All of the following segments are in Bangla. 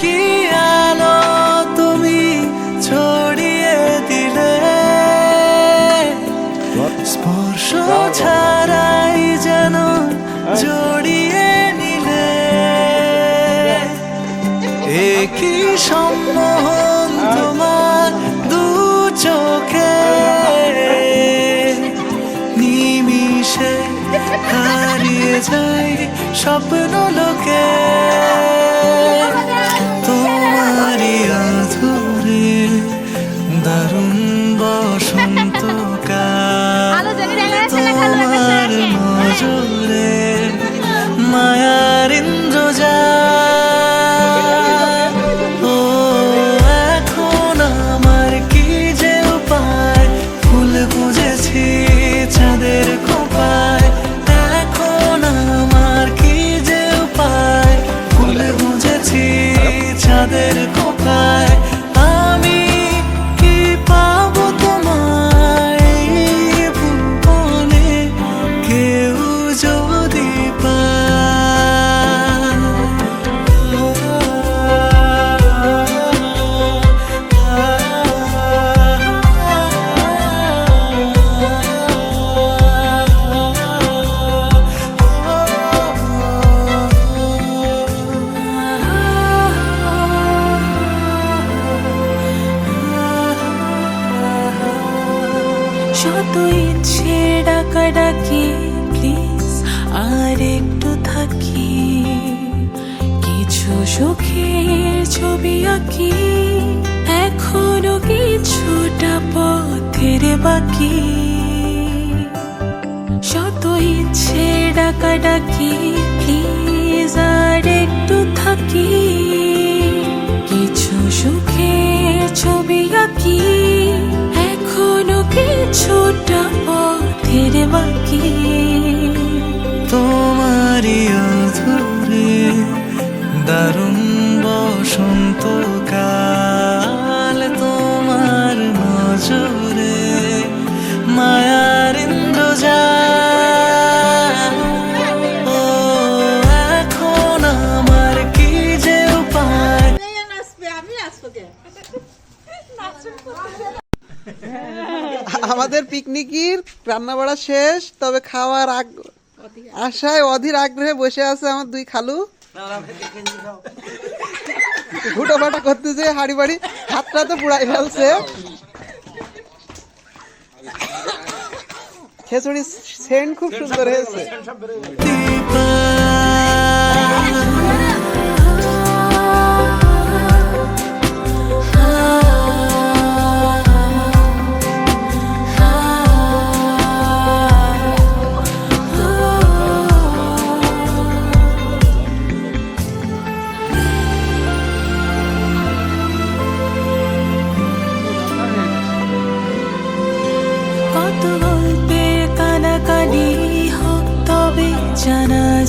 কি আলো তুমি ছড়িয়ে দিলে? স্পর্শ ছাড়াই যেন জড়িয়ে নিলে। একই সম্মোহন তোমার দু চোখে। নিমিশে হারিয়ে যায় স্বপ্ন লোকে। যত ইচ্ছে ডাকা ডাকি প্লিজ আর একটু থাকি। কিছু সুখের ছবি আঁকি, এখনও কিছুটা পথের বাকি। শত ইচ্ছে ডাকা ডাকি প্লিজ আর একটু থাকি। বাকি। তোমারই অধুরে দারুণ বসন্তকাল তোমার নজরে মায়ার পিকনিকের রান্না বাড়া শেষ, তবে খাওয়ার আশায় অধীর আগ্রহে বসে আছে আমার দুই খালু। হুটো ফাটা করতেছে হাড়ি বাড়ি, হাতটা তো পুড়াই ফেলছে। খেচুড়ি সেন্ট খুব সুন্দর হয়েছে।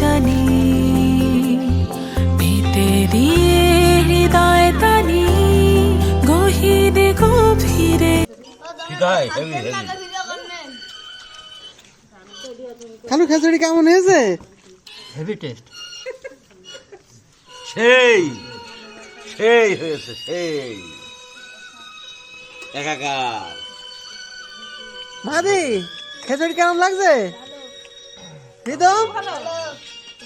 জানা পেতে দিয়ে হৃদয় টানি গহিনে গভীরে। খালু খেচুড়ি কেমন হয়েছে? হেভি টেস্ট সেই সেই হয়েছে সেই। একাকার মাদি খেচুড়ি কেমন লাগছে?